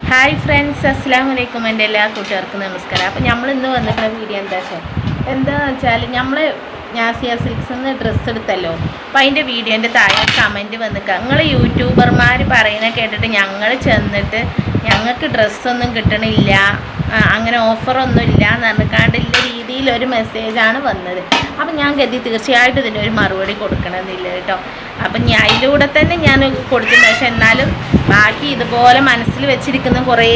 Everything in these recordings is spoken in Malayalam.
ഹായ് ഫ്രണ്ട്സ് അസ്സാം വലൈക്കും എന്റെ എല്ലാ കൂട്ടുകാർക്കും നമസ്കാരം. അപ്പോൾ നമ്മൾ ഇന്ന് വന്നിട്ടുള്ള വീഡിയോ എന്താ വെച്ചാൽ എന്താണെന്ന് വെച്ചാൽ നമ്മൾ ഞാസിയ സിൽക്സ് നിന്ന് ഡ്രസ്സ് എടുത്തല്ലോ. അപ്പം അതിന്റെ വീഡിയോന്റെ താഴെ കമന്റ് വന്നിക്കുക നിങ്ങൾ യൂട്യൂബർമാർ പറയുന്ന കേട്ടിട്ട് ഞങ്ങൾ ചെന്നിട്ട് ഞങ്ങൾക്ക് ഡ്രസ്സൊന്നും കിട്ടണില്ല അങ്ങനെ ഓഫറൊന്നും ഇല്ല എന്ന് പറഞ്ഞിക്കാണ്ടില്ല രീതിയിൽ ഒരു മെസ്സേജാണ് വന്നത്. അപ്പം ഞാൻ ഗതി തീർച്ചയായിട്ടും ഒരു മറുപടി കൊടുക്കണമെന്നില്ല കേട്ടോ. അപ്പം ഞാൻ അതിലൂടെ തന്നെ ഞാൻ കൊടുത്തിട്ടുണ്ട് പക്ഷെ എന്നാലും ബാക്കി ഇതുപോലെ മനസ്സിൽ വെച്ചിരിക്കുന്ന കുറേ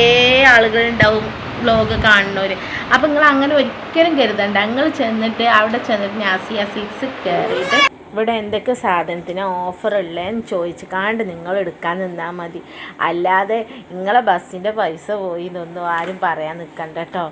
ആളുകളുണ്ടാവും വ്ലോഗ് കാണുന്നവർ അപ്പം നിങ്ങൾ അങ്ങനെ ഒരിക്കലും കരുതണ്ട. നിങ്ങൾ ചെന്നിട്ട് അവിടെ ചെന്നിട്ട് നാസിയ സീറ്റ്സ് കയറിയിട്ട് ഇവിടെ എന്തൊക്കെ സാധനത്തിന് ഓഫർ ഉള്ളതെന്ന് ചോദിച്ച് കാണ്ട് നിങ്ങൾ എടുക്കാൻ നിന്നാൽ മതി. അല്ലാതെ നിങ്ങളെ ബസ്സിന്റെ പൈസ പോയി എന്നൊന്നും ആരും പറയാൻ നിൽക്കണ്ട കേട്ടോ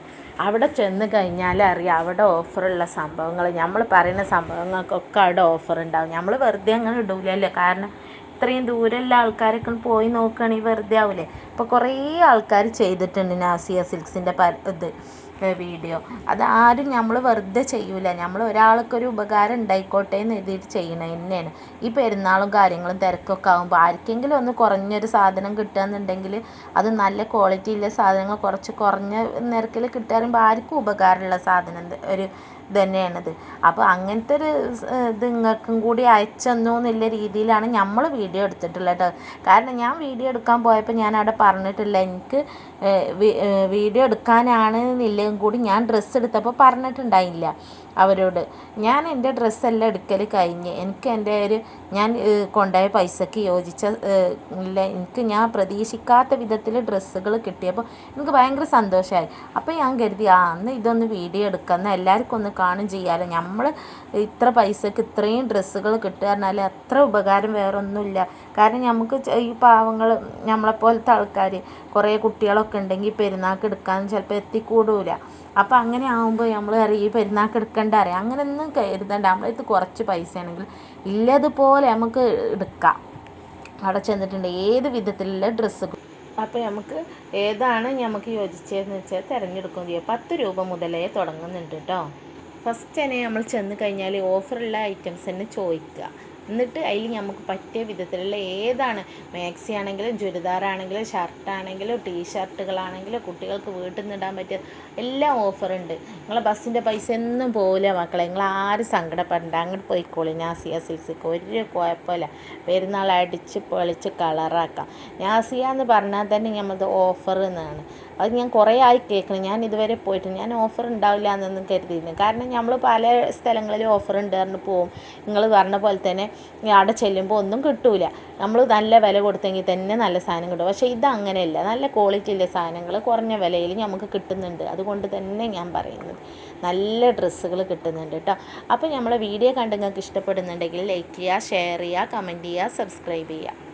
അവിടെ ചെന്ന് കഴിഞ്ഞാൽ അറിയാം അവിടെ ഓഫറുള്ള സംഭവങ്ങൾ നമ്മൾ പറയുന്ന സംഭവങ്ങൾക്കൊക്കെ അവിടെ ഓഫർ ഉണ്ടാവും. നമ്മൾ വെറുതെ അങ്ങനെ ഇടൂലല്ലോ? കാരണം ഇത്രയും ദൂരമുള്ള ആൾക്കാരൊക്കെ പോയി നോക്കുകയാണെങ്കിൽ വെറുതെ ആവില്ലേ ഇപ്പോൾ കുറേ ആൾക്കാർ ചെയ്തിട്ടുണ്ട് നാസിയ സിൽക്സിന്റെ പ ഇത് വീഡിയോ. അതാരും നമ്മൾ വെറുതെ ചെയ്യൂല. നമ്മൾ ഒരാൾക്കൊരു ഉപകാരം ഉണ്ടായിക്കോട്ടെ എന്ന് എഴുതിയിട്ട് ചെയ്യണത് തന്നെയാണ്. ഈ പെരുന്നാളും കാര്യങ്ങളും തിരക്കൊക്കെ ആകുമ്പോൾ ആർക്കെങ്കിലും ഒന്ന് കുറഞ്ഞൊരു സാധനം കിട്ടുകയെന്നുണ്ടെങ്കിൽ അത് നല്ല ക്വാളിറ്റിയുള്ള സാധനങ്ങൾ കുറച്ച് കുറഞ്ഞ നിരക്കിൽ കിട്ടാറുമ്പോൾ ആർക്കും ഉപകാരമുള്ള സാധനം ഒരു ഇത് തന്നെയാണിത് അപ്പോൾ അങ്ങനത്തെ ഒരു ഇത് നിങ്ങൾക്കും കൂടി അയച്ചെന്നു എന്നുള്ള രീതിയിലാണ് നമ്മൾ വീഡിയോ എടുത്തിട്ടുള്ളത് കേട്ടോ. കാരണം ഞാൻ വീഡിയോ എടുക്കാൻ പോയപ്പോൾ ഞാൻ അവിടെ പറഞ്ഞിട്ടില്ല എനിക്ക് വീഡിയോ എടുക്കാനാണ് എന്നില്ലെങ്കിൽ കൂടി ഞാൻ ഡ്രസ്സ് എടുത്തപ്പോൾ പറഞ്ഞിട്ടുണ്ടായില്ല അവരോട്. ഞാൻ എന്റെ ഡ്രസ്സെല്ലാം എടുക്കൽ കഴിഞ്ഞ് എനിക്ക് എന്റെ ഒരു ഞാൻ കൊണ്ടുപോയ പൈസക്ക് യോജിച്ച ഇല്ല എനിക്ക് ഞാൻ പ്രതീക്ഷിക്കാത്ത വിധത്തിൽ ഡ്രസ്സുകൾ കിട്ടിയപ്പോൾ എനിക്ക് ഭയങ്കര സന്തോഷമായി അപ്പോൾ ഞാൻ കരുതി ആ അന്ന് ഇതൊന്ന് വീഡിയോ എടുക്കാം എന്നാൽ എല്ലാവർക്കും ഒന്ന് കാണും ചെയ്യാമല്ലോ നമ്മൾ ഇത്ര പൈസക്ക് ഇത്രയും ഡ്രസ്സുകൾ കിട്ടുക പറഞ്ഞാൽ അത്ര ഉപകാരം വേറെ ഒന്നുമില്ല കാരണം നമുക്ക് ഈ പാവങ്ങൾ നമ്മളെപ്പോലത്തെ ആൾക്കാർ കുറേ കുട്ടികളൊക്കെ ഉണ്ടെങ്കിൽ പെരുന്നാൾക്ക് എടുക്കാൻ ചിലപ്പോൾ എത്തിക്കൂടൂല. അപ്പോൾ അങ്ങനെ ആകുമ്പോൾ നമ്മൾ അറിയാം ഈ പെരുന്നാൾക്ക് എടുക്കേണ്ട അറിയാം അങ്ങനെയൊന്നും കരുതണ്ട. കുറച്ച് പൈസ ആണെങ്കിൽ ഇല്ലതുപോലെ നമുക്ക് എടുക്കാം. അവിടെ ചെന്നിട്ടുണ്ട്. ഏത് വിധത്തിലുള്ള ഡ്രസ്സ് അപ്പോൾ നമുക്ക് ഏതാണ് നമുക്ക് യോജിച്ചതെന്ന് വെച്ചാൽ തിരഞ്ഞെടുക്കുകയും ചെയ്യാം. പത്ത് രൂപ മുതലേ തുടങ്ങുന്നുണ്ട് കേട്ടോ ഫസ്റ്റ് തന്നെ നമ്മൾ ചെന്ന് കഴിഞ്ഞാൽ ഓഫറുള്ള ഐറ്റംസ് തന്നെ ചോദിക്കുക. എന്നിട്ട് അതിൽ നമുക്ക് പറ്റിയ വിധത്തിലുള്ള ഏതാണ് മാക്സി ആണെങ്കിലും ചുരിദാറാണെങ്കിലും ഷർട്ടാണെങ്കിലും ടീ ഷർട്ടുകളാണെങ്കിലും കുട്ടികൾക്ക് വീട്ടിൽ നിന്ന് ഇടാൻ പറ്റിയ എല്ലാം ഓഫറുണ്ട് നിങ്ങളെ ബസ്സിന്റെ പൈസ ഒന്നും പോകില്ല മക്കളെ. നിങ്ങൾ ആരും സങ്കടപ്പെടണ്ട. അങ്ങോട്ട് പോയിക്കോളി. നാസിയ സിൽസിക്ക് ഒരു കുഴപ്പമില്ല. പെരുന്നാൾ അടിച്ച് പൊളിച്ച് കളറാക്കാം നാസിയ എന്ന് പറഞ്ഞാൽ തന്നെ നമ്മളത് ഓഫർ എന്നാണ് അത് ഞാൻ കുറേ ആയി കേൾക്കണം. ഞാൻ ഇതുവരെ പോയിട്ട് ഞാൻ ഓഫർ ഉണ്ടാവില്ല എന്നൊന്നും കരുതിയിരുന്നു കാരണം നമ്മൾ പല സ്ഥലങ്ങളിലും ഓഫർ ഉണ്ട് പറഞ്ഞ് പോവും. നിങ്ങൾ പറഞ്ഞ പോലെ തന്നെ ഈ അവിടെ ചെല്ലുമ്പോൾ ഒന്നും കിട്ടൂല. നമ്മൾ നല്ല വില കൊടുത്തെങ്കിൽ തന്നെ നല്ല സാധനം കിട്ടും. പക്ഷേ ഇത് അങ്ങനെയല്ല. നല്ല ക്വാളിറ്റി ഉള്ള സാധനങ്ങൾ കുറഞ്ഞ വിലയിൽ നമുക്ക് കിട്ടുന്നുണ്ട്. അതുകൊണ്ട് തന്നെ ഞാൻ പറയുന്നത്. നല്ല ഡ്രസ്സുകൾ കിട്ടുന്നുണ്ട് കേട്ടോ. അപ്പോൾ നമ്മളെ വീഡിയോ കണ്ട് നിങ്ങൾക്ക് ഇഷ്ടപ്പെടുന്നുണ്ടെങ്കിൽ ലൈക്ക് ചെയ്യുക ഷെയർ ചെയ്യുക കമന്റ് ചെയ്യുക സബ്സ്ക്രൈബ് ചെയ്യുക.